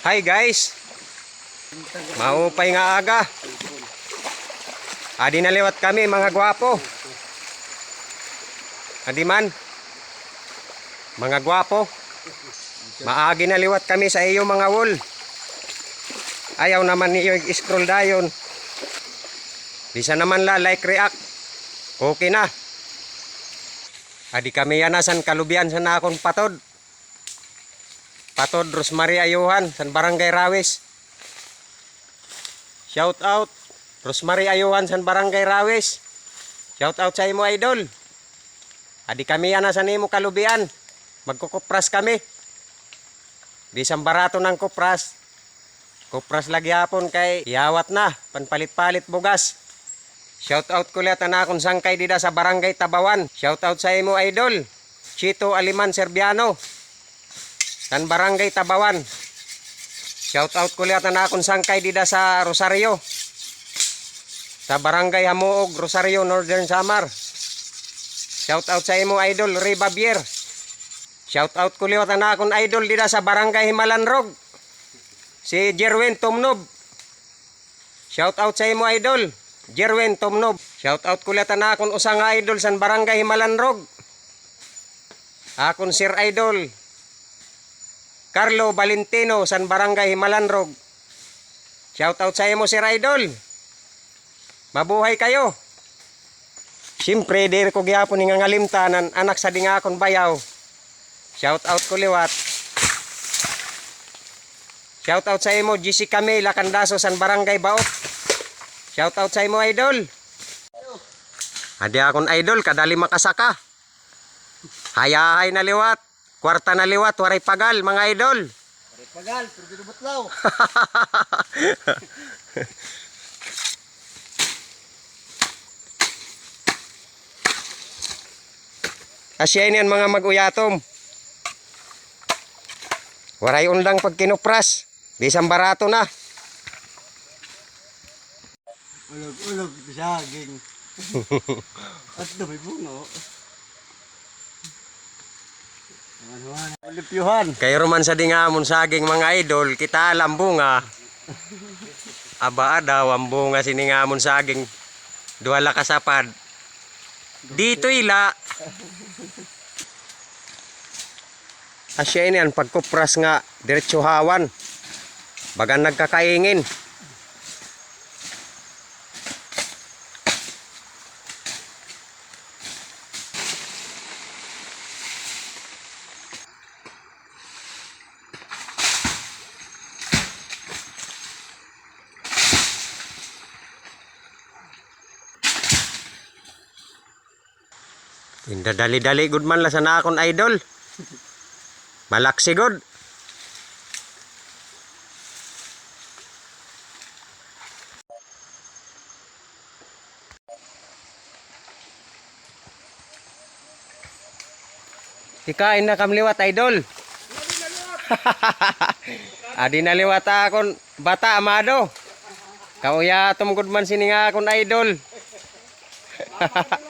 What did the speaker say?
Hi guys. Maupay nga aga. Adi naliwat kami mga gwapo. Adi man. Mga gwapo. Maagi naliwat kami sa iyo mga wol. Ayaw naman niyo i-scroll dayon. Bisa naman la like react. Okay na. Adi kami yanasan kalubian sa nakon patod. Patod Rosemary Ayuhan, San Barangay Rawis. Shout out Rosemary Ayuhan, San Barangay Rawis. Shout out sa imo idol. Adi kami yan sa nimo kalubian. Magkukupras kami. Bisang barato ng kupras. Kupras lagi hapon kay iyawat na. Panpalit-palit bugas. Shout out ko lahat na akong sangkay dida sa Barangay Tabawan. Shout out sa imo idol. Chito Aliman Serbiano. San Barangay Tabawan. Shout out ko lihat na akong sangkay dida sa Rosario. Sa Barangay Hamuog, Rosario, Northern Samar. Shout out sa imo idol Ray Babier. Shout out ko lihat na akong idol dida sa Barangay Himalanrog. Si Jerwin Tomnob. Shout out sa imo idol Jerwin Tomnob. Shout out ko na akong usang idol sa Barangay Himalanrog. Akon Sir Idol Carlo Valentino, San Barangay Himalanrog. Shout out sa imo Sir Idol. Mabuhay kayo. Siyempre, diri ko gihapon nga ngalimtanan, anak sa dingakon bayaw. Shout out ko liwat. Shout out sa imo GC Camila Candaso, San Barangay Baot. Shout out sa imo idol. Adi akon idol, kadali makasaka. Hayahay na liwat. Kwarta na liwat, waray pagal, mga idol. Pagal, pero binubutlaw. Asya yan mga mag-uyatom. Waray undang pag kinupras. Bisang barato na. Ulog, ulog, saging. At dumi puno. Ulipyuhan. Kayo roman sa dingamon saging mga idol, kita alam bunga. Aba daw ang bunga siningamon saging. Duhala kasapad. Dito ila. Asya yan, pagkupras nga, diretso hawan. Bagan nagkakaingin. Inda dali-dali good man la sa nakon idol. Malaksi good. Ikain na kamliwat idol. Adi na liwat akon bata amado. Kauya tumgod man sininga akon idol.